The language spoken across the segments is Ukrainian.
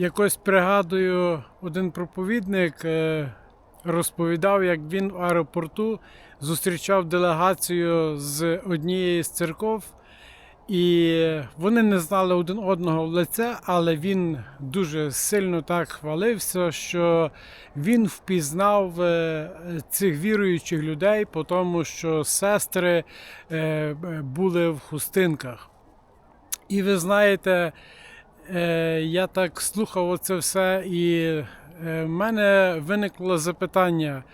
Якось пригадую, один проповідник е, розповідав, як він в аеропорту зустрічав делегацію з однієї з церков, і вони не знали один одного в лице, але він дуже сильно так хвалився, що він впізнав е, цих віруючих людей, тому що сестри е, були в хустинках. І ви знаєте, е, я так слухав оце все, і е, в мене виникло запитання: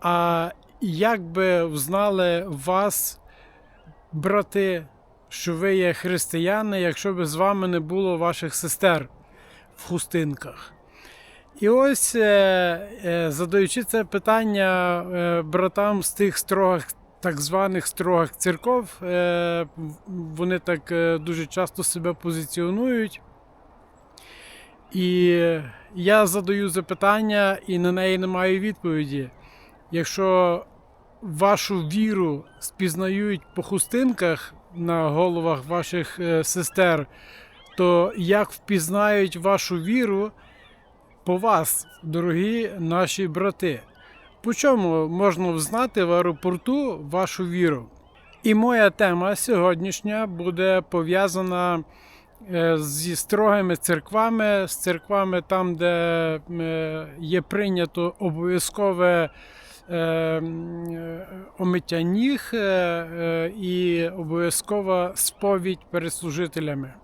а як би взнали вас, брати, що ви є християни, якщо б з вами не було ваших сестер в хустинках? І ось, е, задаючи це питання братам з тих строгих, так званих строгих церков, вони так дуже часто себе позиціонують. І я задаю запитання і на неї не маю відповіді. Якщо вашу віру спізнають по хустинках на головах ваших е, сестер, то як впізнають вашу віру по вас, дорогі наші брати? По чому можна взнати в аеропорту вашу віру? І моя тема сьогоднішня буде пов'язана зі строгими церквами, з церквами там, де е, є прийнято обов'язкове е, е, омиття ніг е, е, і обов'язкова сповідь перед служителями.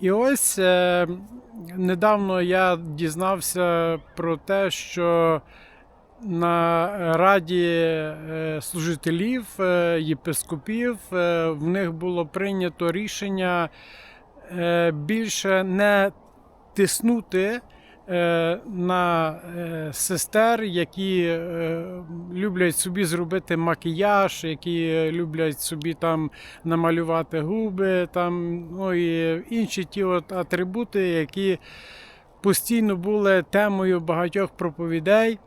І ось е, недавно я дізнався про те, що на раді е, служителів, е, єпископів, е, в них було прийнято рішення е, більше не тиснути е, на е, сестер, які е, люблять собі зробити макіяж, які люблять собі там намалювати губи, там, ну і інші ті от атрибути, які постійно були темою багатьох проповідей.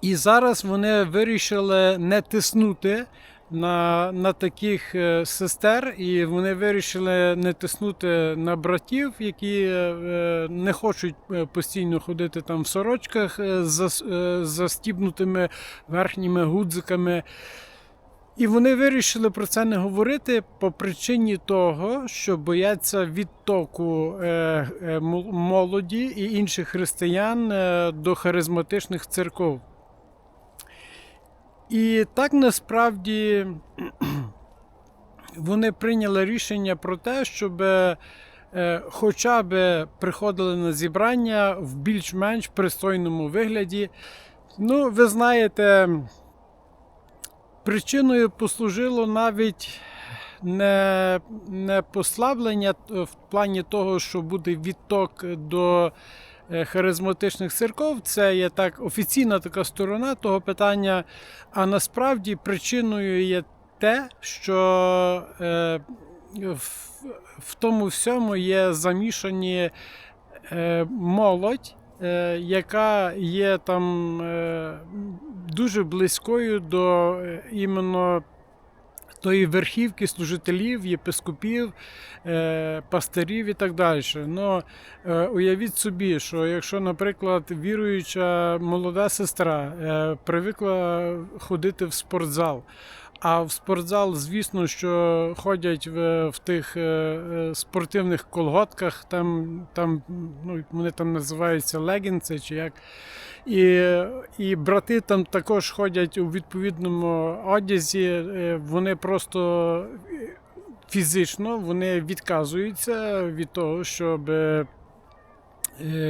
І зараз вони вирішили не тиснути на, на таких е, сестер, і вони вирішили не тиснути на братів, які е, не хочуть е, постійно ходити там в сорочках е, з зас- е, з застібнутими верхніми гудзиками. І вони вирішили про це не говорити по причині того, що бояться відтоку е, е, мол- молоді і інших християн е, до харизматичних церков. І так насправді вони прийняли рішення про те, щоб е, хоча б приходили на зібрання в більш-менш пристойному вигляді. Ну, ви знаєте, причиною послужило навіть не, не послаблення в плані того, що буде відток до харизматичних церков. Це є так офіційна така сторона того питання. А насправді причиною є те, що е, в, в тому всьому є замішані е, молодь, е, яка є там е, дуже близькою до е, іменно тої верхівки служителів, єпископів, е, пастирів і так далі. Ну, е, уявіть собі, що якщо, наприклад, віруюча молода сестра е, привикла ходити в спортзал. А в спортзал, звісно, що ходять в, в тих е, спортивних колготках, там, там ну, вони там називаються легінси чи як. І, і брати там також ходять у відповідному одязі, е, вони просто е, фізично вони відказуються від того, щоб е,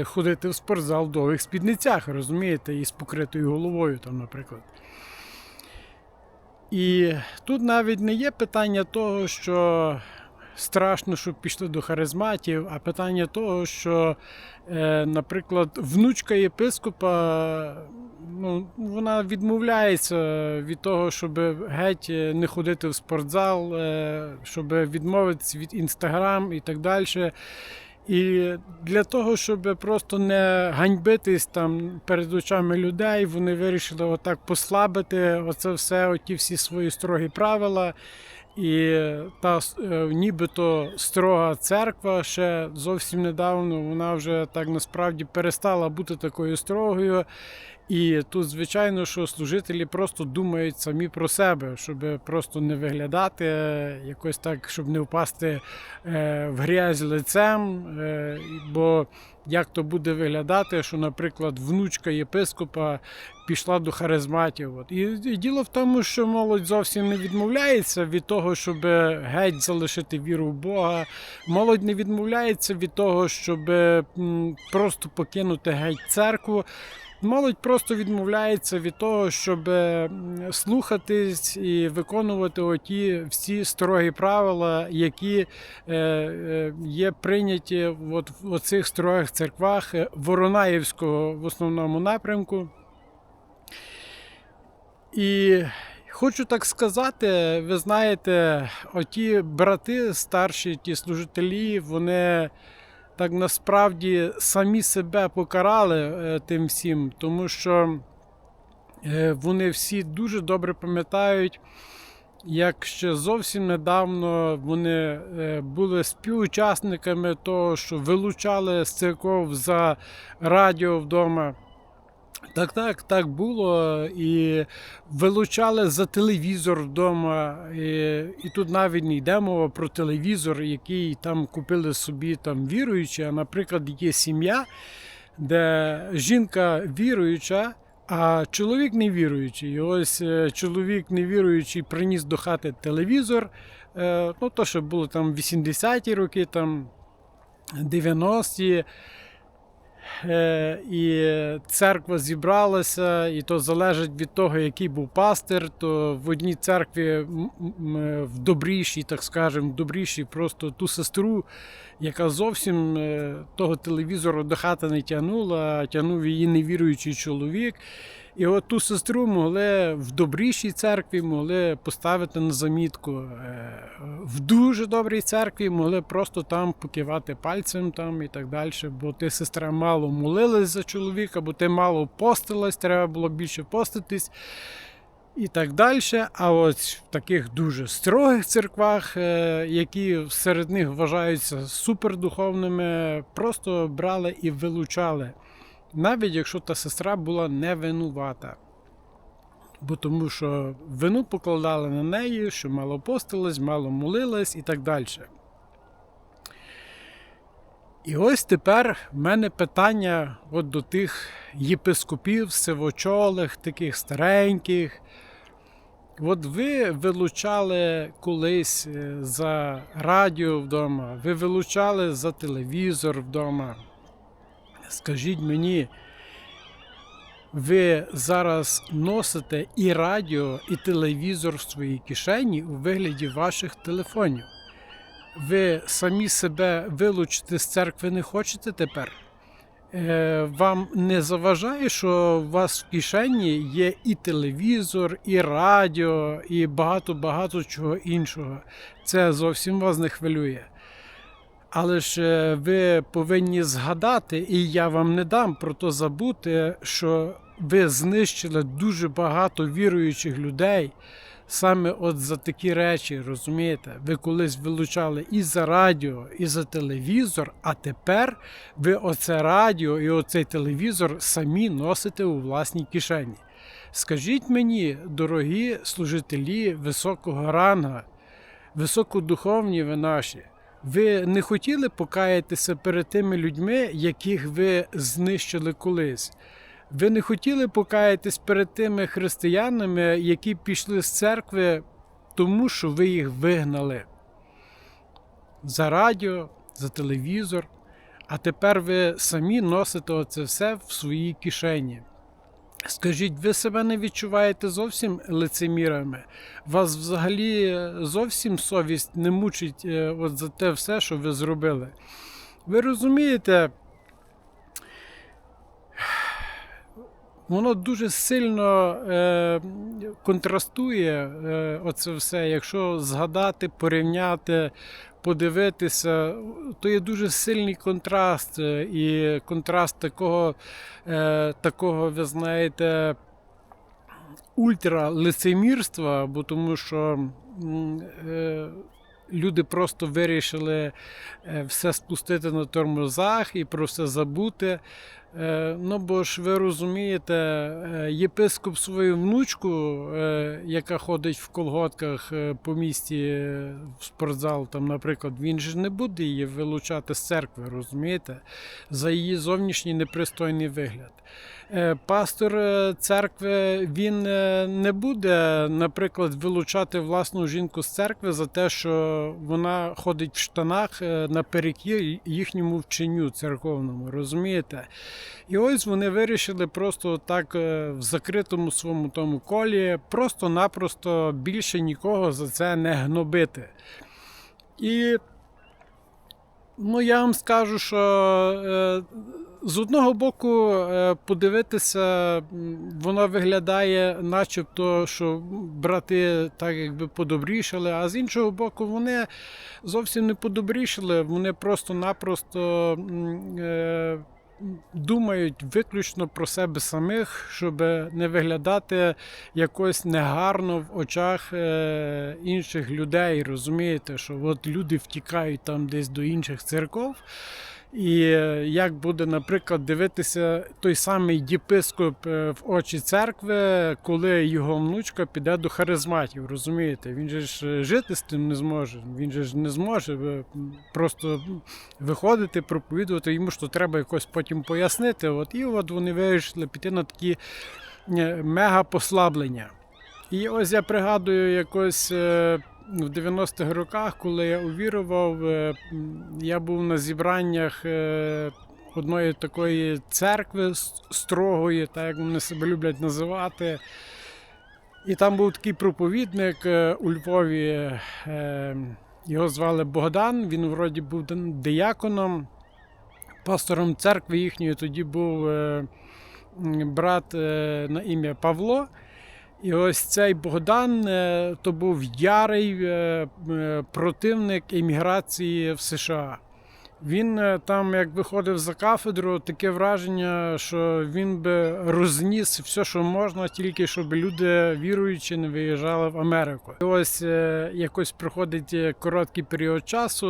ходити в спортзал в довгих спідницях, розумієте, і з покритою головою, там, наприклад. І тут навіть не є питання того, що страшно, щоб пішли до харизматів, а питання того, що, е, наприклад, внучка єпископа, ну, вона відмовляється від того, щоб геть не ходити в спортзал, е, щоб відмовитися від інстаграм і так далі. І для того, щоб просто не ганьбитись там перед очами людей, вони вирішили отак послабити оце все, оті всі свої строгі правила. І та е, нібито строга церква ще зовсім недавно вона вже так насправді перестала бути такою строгою. І тут, звичайно, що служителі просто думають самі про себе, щоб просто не виглядати е, якось так, щоб не впасти е, в грязь лицем. е, Бо як то буде виглядати, що, наприклад, внучка єпископа пішла до харизматів. І діло в тому, що молодь зовсім не відмовляється від того, щоб геть залишити віру в Бога. Молодь не відмовляється від того, щоб просто покинути геть церкву. Молодь просто відмовляється від того, щоб слухатись і виконувати оті всі строгі правила, які е, е, є прийняті от в оцих строгих церквах е, Воронаївського в основному напрямку. І хочу так сказати, ви знаєте, оті брати старші, ті служителі, вони так насправді самі себе покарали е, тим всім, тому що е, вони всі дуже добре пам'ятають, як ще зовсім недавно вони е, були співучасниками того, що вилучали з церков за радіо вдома. Так, так, так було. І вилучали за телевізор вдома. І, і тут навіть не йде мова про телевізор, який там купили собі там віруючі. А, наприклад, є сім'я, де жінка віруюча, а чоловік невіруючий. І ось е, чоловік невіруючий приніс до хати телевізор. Е, Ну, то, що було там 80-ті роки, там 90-ті. Е, і церква зібралася, і то залежить від того, який був пастир. То в одній церкві в добрішій, так скажемо, в добрішій просто ту сестру, яка зовсім е, того телевізору до хати не тягнула, а тягнув її невіруючий чоловік. І от ту сестру могли в добрішій церкві могли поставити на замітку. Е, В дуже добрій церкві могли просто там покивати пальцем там і так далі. Бо ти, сестра, мало молилась за чоловіка, бо ти мало постилась, треба було більше поститись. І так далі. А ось в таких дуже строгих церквах, е, які серед них вважаються супердуховними, просто брали і вилучали навіть якщо та сестра була не винувата. Бо тому що вину покладали на неї, що мало постилась, мало молилась і так далі. І ось тепер в мене питання от до тих єпископів, сивочолих, таких стареньких. От ви вилучали колись е, за радіо вдома, ви вилучали за телевізор вдома. Скажіть мені, ви зараз носите і радіо, і телевізор в своїй кишені у вигляді ваших телефонів. Ви самі себе вилучити з церкви не хочете тепер? Е, Вам не заважає, що у вас в кишені є і телевізор, і радіо, і багато-багато чого іншого. Це зовсім вас не хвилює. Але ж е, ви повинні згадати, і я вам не дам про то забути, що ви знищили дуже багато віруючих людей саме от за такі речі, розумієте? Ви колись вилучали і за радіо, і за телевізор, а тепер ви оце радіо і оцей телевізор самі носите у власній кишені. Скажіть мені, дорогі служителі високого ранга, високодуховні ви наші. Ви не хотіли покаятися перед тими людьми, яких ви знищили колись? Ви не хотіли покаятись перед тими християнами, які пішли з церкви, тому що ви їх вигнали за радіо, за телевізор, а тепер ви самі носите оце все в своїй кишені. Скажіть, ви себе не відчуваєте зовсім лицемірами? Вас взагалі зовсім совість не мучить е, от за те все, що ви зробили? Ви розумієте, воно дуже сильно е, контрастує е, оце все. Якщо згадати, порівняти, подивитися, то є дуже сильний контраст. е, І контраст такого, е, такого ви знаєте, ультралицемірства, бо тому що е, люди просто вирішили все спустити на тормозах і про все забути. Е, Ну, бо ж ви розумієте, е, єпископ свою внучку, е, яка ходить в колготках по місті в спортзал, там, наприклад, він же не буде її вилучати з церкви, розумієте, за її зовнішній непристойний вигляд. Пастор церкви він не буде, наприклад, вилучати власну жінку з церкви за те, що вона ходить в штанах наперекір їхньому вченню церковному, розумієте? І ось вони вирішили просто так е, в закритому своєму тому колі просто-напросто більше нікого за це не гнобити. І ну, я вам скажу, що е, з одного боку е, подивитися, воно виглядає, начебто, що брати так якби подобрішали, а з іншого боку, вони зовсім не подобрішали, вони просто-напросто. Думають виключно про себе самих, щоб не виглядати якось негарно в очах е, інших людей. Розумієте, що от люди втікають там десь до інших церков. І е, як буде, наприклад, дивитися той самий єпископ е, в очі церкви, коли його внучка піде до харизматів, розумієте? Він же ж е, жити з тим не зможе. Він же ж не зможе просто виходити, проповідувати. Йому то треба якось потім пояснити. От і от вони вирішили піти на такі е, мега-послаблення. І ось я пригадую якось. Е, в 90-х роках, коли я увірував, е, я був на зібраннях е, одної такої церкви строгої, так як вони себе люблять називати. І там був такий проповідник е, у Львові. Його звали Богдан. Він вроді був ди- дияконом, пастором церкви їхньої тоді був брат на ім'я Павло. І ось цей Богдан е, то був ярий е, е, противник імміграції в США. Він там, як виходив за кафедру, таке враження, що він би розніс все, що можна, тільки щоб люди віруючи не виїжджали в Америку. І ось якось проходить короткий період часу.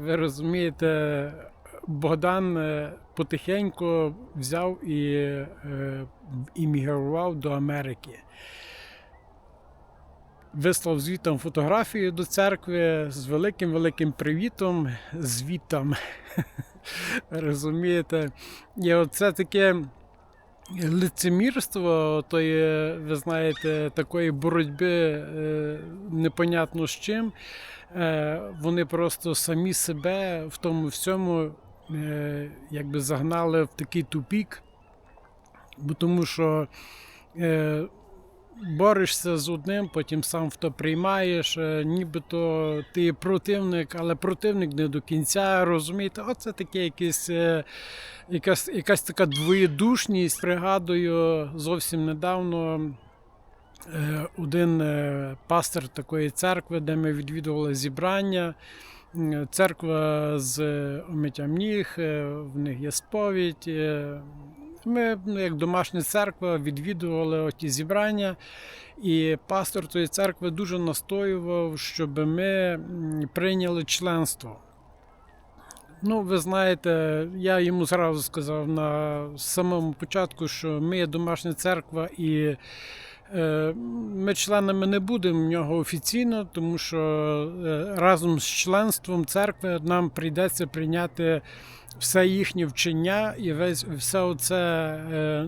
Ви розумієте, Богдан е, потихеньку взяв і е, іммігрував до Америки. Вислав звітом фотографію до церкви з великим великим привітом, звітом. Розумієте? І оце таке лицемірство, тої, ви знаєте, такої боротьби е, непонятно з чим. Вони просто самі себе в тому всьому якби загнали в такий тупік, бо тому що. Е, борешся з одним, потім сам в то приймаєш, е, нібито ти противник, але противник не до кінця, розумієте? Оце таке якесь, е, якась, якась така двоєдушність. Пригадую, зовсім недавно е, один е, пастор такої церкви, де ми відвідували зібрання. Церква з омиттям ніг, е, в них є сповідь. е, Ми, як домашня церква, відвідували оті зібрання, і пастор тої церкви дуже настоював, щоб ми прийняли членство. Ну, ви знаєте, я йому зразу сказав на самому початку, що ми є домашня церква і ми членами не будемо в нього офіційно, тому що е, разом з членством церкви нам прийдеться прийняти все їхнє вчення і весь все оце е, е,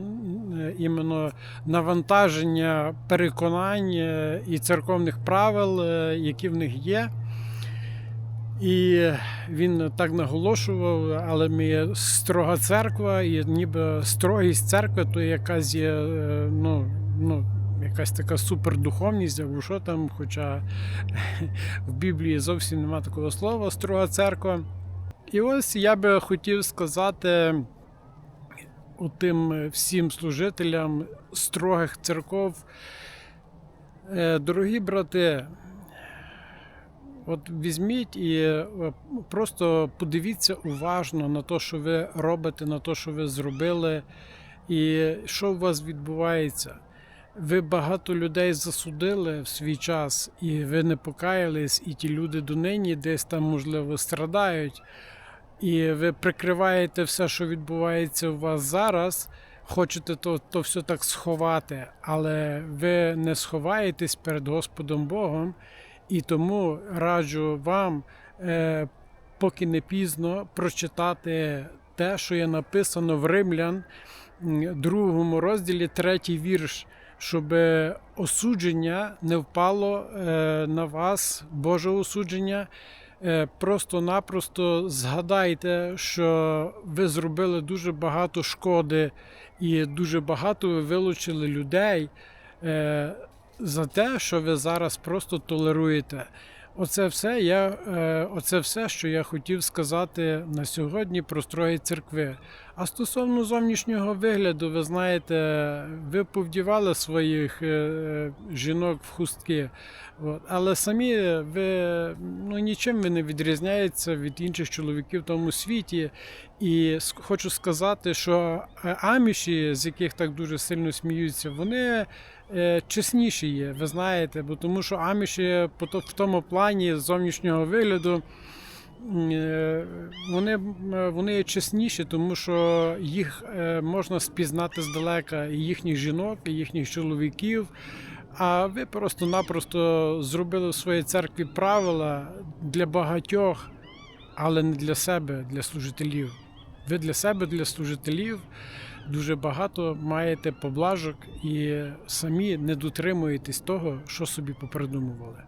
іменно навантаження переконань е, і церковних правил, е, які в них є. І він так наголошував, але ми є строга церква, і ніби строгість церкви, то якась є е, ну, ну, якась така супердуховність, або що там, хоча в Біблії зовсім нема такого слова строга церква. І ось я би хотів сказати тим всім служителям строгих церков, е, дорогі брати, От візьміть і е, просто подивіться уважно на те, що ви робите, на те, що ви зробили, і що у вас відбувається. Ви багато людей засудили в свій час, і ви не покаялись, і ті люди донині десь там, можливо, страдають. І ви прикриваєте все, що відбувається у вас зараз, хочете то, то все так сховати, але ви не сховаєтесь перед Господом Богом. І тому раджу вам, е, поки не пізно, прочитати те, що є написано в Римлян, другому розділі, третій вірш, щоб осудження не впало е, на вас, Боже осудження. Е, Просто-напросто згадайте, що ви зробили дуже багато шкоди і дуже багато ви вилучили людей е, за те, що ви зараз просто толеруєте. Оце все, я, оце все, що я хотів сказати на сьогодні про строї церкви. А стосовно зовнішнього вигляду, ви знаєте, ви повдівали своїх е, жінок в хустки. Але самі ви ну, нічим ви не відрізняєтеся від інших чоловіків в тому світі. І хочу сказати, що е, аміші, з яких так дуже сильно сміються, вони е, чесніші є, ви знаєте, бо тому що аміші в тому плані зовнішнього вигляду. Е, Вони, вони є чесніші, тому що їх е, можна спізнати здалека і їхніх жінок, і їхніх чоловіків. А ви просто-напросто зробили в своїй церкві правила для багатьох, але не для себе, для служителів. Ви для себе, для служителів дуже багато маєте поблажок і самі не дотримуєтесь того, що собі попридумували.